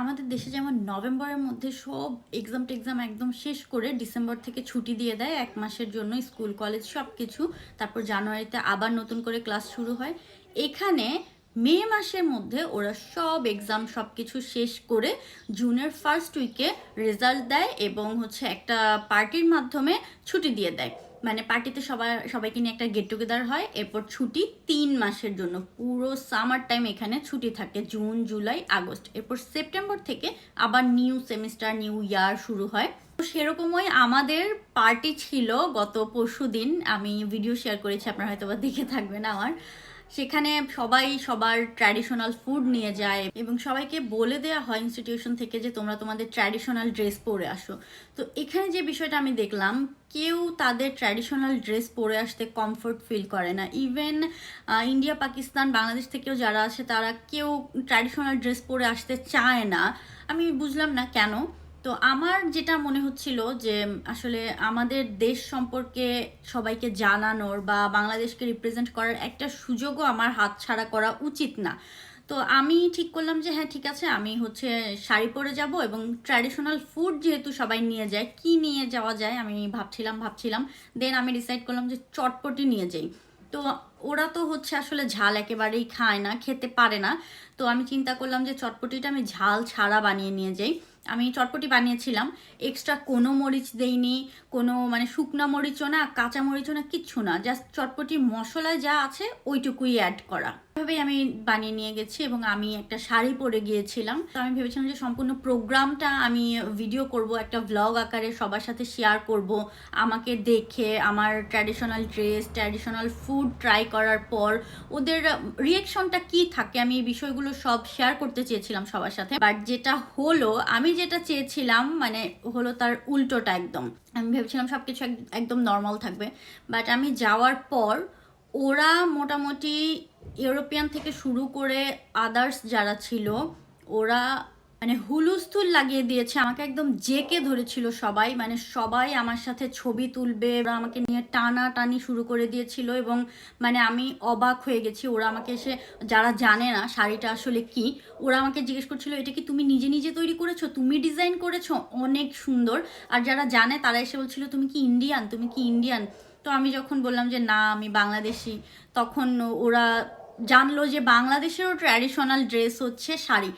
আমাদের দেশে যেমন নভেম্বরের মধ্যে সব এক্সাম টেক্সাম একদম শেষ করে ডিসেম্বর থেকে ছুটি দিয়ে দেয়। এক মাসের জন্য স্কুল, কলেজ সব কিছু তারপর জানুয়ারিতে আবার নতুন করে ক্লাস শুরু হয়। এখানে মে মাসের মধ্যে ওরা সব এক্সাম সব কিছু শেষ করে জুনের ফার্স্ট উইকে রেজাল্ট দেয় এবং হচ্ছে একটা পার্টির মাধ্যমে ছুটি দিয়ে দেয়। মানে পার্টিতে সবাই সবাইকে নিয়ে একটা গেট টুগেদার হয়। এরপর ছুটি তিন মাসের জন্য। পুরো সামার টাইম এখানে ছুটি থাকে জুন জুলাই আগস্ট এরপর সেপ্টেম্বর থেকে আবার নিউ সেমিস্টার নিউ ইয়ার শুরু হয়। সেরকমই আমাদের পার্টি ছিল গত পরশু দিন আমি ভিডিও শেয়ার করেছি, আপনারা হয়তো দেখে থাকবেন আমার। সেখানে সবাই সবার ট্র্যাডিশনাল ফুড নিয়ে যায় এবং সবাইকে বলে দেওয়া হয় ইনস্টিটিউশন থেকে যে তোমরা তোমাদের ট্র্যাডিশনাল ড্রেস পরে আসো। তো এখানে যে বিষয়টা আমি দেখলাম, কেউ তাদের ট্র্যাডিশনাল ড্রেস পরে আসতে কমফোর্ট ফিল করে না। ইভেন ইন্ডিয়া পাকিস্তান বাংলাদেশ থেকেও যারা আছে, তারা কেউ ট্র্যাডিশনাল ড্রেস পরে আসতে চায় না। আমি বুঝলাম না কেন। তো আমার যেটা মনে হচ্ছিল যে, আসলে আমাদের দেশ সম্পর্কে সবাইকে জানানোর বা বাংলাদেশকে রিপ্রেজেন্ট করার একটা সুযোগও আমার হাতছাড়া করা উচিত না। তো আমি ঠিক করলাম যে হ্যাঁ ঠিক আছে, আমি হচ্ছে শাড়ি পরে যাব এবং ট্র্যাডিশনাল ফুড যেহেতু সবাই নিয়ে যায়, কি নিয়ে যাওয়া যায় আমি ভাবছিলাম ভাবছিলাম। দেন আমি ডিসাইড করলাম যে, চটপটি নিয়ে যাই। তো ওরা তো হচ্ছে আসলে ঝাল একেবারেই খায় না, খেতে পারে না। তো আমি চিন্তা করলাম যে, চটপটিটা আমি ঝাল ছাড়া বানিয়ে নিয়ে যাই। আমি চটপটি বানিয়েছিলাম। এক্সট্রা কোনো মরিচ দেইনি, কোনো মানে শুকনা মরিচও না, কাঁচা মরিচও না, কিচ্ছু না। জাস্ট চটপটি মশলা যা আছে, ওইটুকুই অ্যাড করা। এভাবেই আমি বানিয়ে নিয়ে গেছি এবং আমি একটা শাড়ি পরে গিয়েছিলাম। তো আমি ভেবেছিলাম যে সম্পূর্ণ প্রোগ্রামটা আমি ভিডিও করব, একটা ভ্লগ আকারে সবার সাথে শেয়ার করব, আমাকে দেখে, আমার traditional dress traditional food try করার পর ওদের রিয়েকশনটা কি থাকে, আমি এই বিষয়গুলো সব শেয়ার করতে চেয়েছিলাম সবার সাথে। বাট যেটা হলো, আমি যেটা চেয়েছিলাম মানে হলো তার উল্টোটা একদম। আমি ভেবেছিলাম সব কিছু একদম নর্মাল থাকবে। বাট আমি যাওয়ার পর ওরা মোটামুটি ইউরোপিয়ান থেকে শুরু করে আদার্স যারা ছিল, ওরা মানে হুলুস্থুল লাগিয়ে দিয়েছে। আমাকে একদম জেকে ধরেছিল সবাই। মানে সবাই আমার সাথে ছবি তুলবে, ওরা আমাকে নিয়ে টানা টানি শুরু করে দিয়েছিল এবং মানে আমি অবাক হয়ে গেছি। ওরা আমাকে এসে, যারা জানে না শাড়িটা আসলে কি, ওরা আমাকে জিজ্ঞেস করছিল, এটা কি তুমি নিজে নিজে তৈরি করেছ? তুমি ডিজাইন করেছ? অনেক সুন্দর। আর যারা জানে, তারা এসে বলছিল, তুমি কি ইন্ডিয়ান? তুমি কি ইন্ডিয়ান? তো আমি যখন বললাম যে, না, আমি বাংলাদেশি। তখন ওরা জানলো যে বাংলাদেশেরও ট্র্যাডিশনাল ড্রেস হচ্ছে শাড়ি।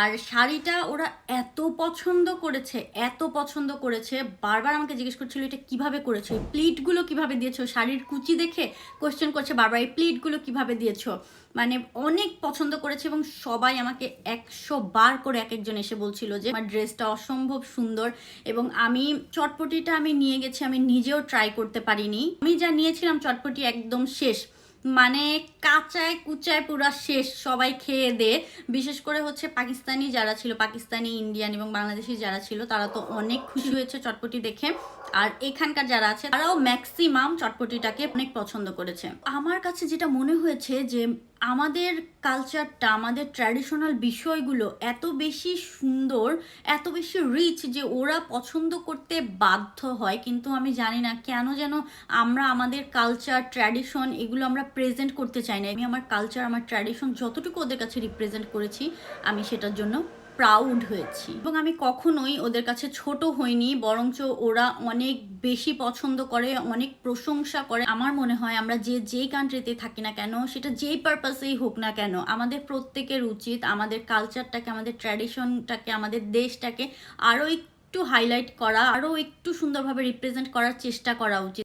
আর শাড়িটা ওরা এত পছন্দ করেছে, এত পছন্দ করেছে। বারবার আমাকে জিজ্ঞেস করছিল, এটা কীভাবে করেছ? এই প্লিটগুলো কীভাবে দিয়েছ? শাড়ির কুচি দেখে কোয়েশ্চেন করছে বারবার, এই প্লিটগুলো কীভাবে দিয়েছ? মানে অনেক পছন্দ করেছে এবং সবাই আমাকে একশো বার করে এক একজন এসে বলছিল যে, আমার ড্রেসটা অসম্ভব সুন্দর এবং আমি চটপটিটা আমি নিয়ে গেছি, আমি নিজেও ট্রাই করতে পারিনি। আমি যা নিয়েছিলাম, চটপটি একদম শেষ। মানে কাঁচায় কুচায় পুরা শেষ সবাই খেয়ে দে। বিশেষ করে হচ্ছে পাকিস্তানি যারা ছিল, পাকিস্তানি, ইন্ডিয়ান এবং বাংলাদেশি যারা ছিল, তারা তো অনেক খুশি হয়েছে চটপটি দেখে। আর এখানকার যারা আছে, তারাও ম্যাক্সিমাম চটপটিটাকে অনেক পছন্দ করেছে। আমার কাছে যেটা মনে হয়েছে যে, আমাদের কালচারটা আমাদের ট্র্যাডিশনাল বিষয়গুলো এত বেশি সুন্দর, এত বেশি রিচ যে ওরা পছন্দ করতে বাধ্য হয়। কিন্তু আমি জানি না কেন যেন আমরা আমাদের কালচার ট্র্যাডিশন এগুলো আমরা প্রেজেন্ট করতে চাই না। আমি আমার কালচার আমার ট্র্যাডিশন যতটুকু ওদের কাছে রিপ্রেজেন্ট করেছি, আমি সেটার জন্য প্রাউড হয়েছি। এবং আমি কখনোই ওদের কাছে ছোট হইনি, বরঞ্চ ওরা অনেক বেশি পছন্দ করে, অনেক প্রশংসা করে। আমার মনে হয় আমরা যে যেই কান্ট্রিতে থাকি না কেন, সেটা যেই পারপাসেই হোক না কেন, আমাদের প্রত্যেকের উচিত আমাদের কালচারটাকে আমাদের ট্র্যাডিশনটাকে আমাদের দেশটাকে আরও একটু হাইলাইট করা আরও একটু সুন্দরভাবে রিপ্রেজেন্ট করার চেষ্টা করা উচিত।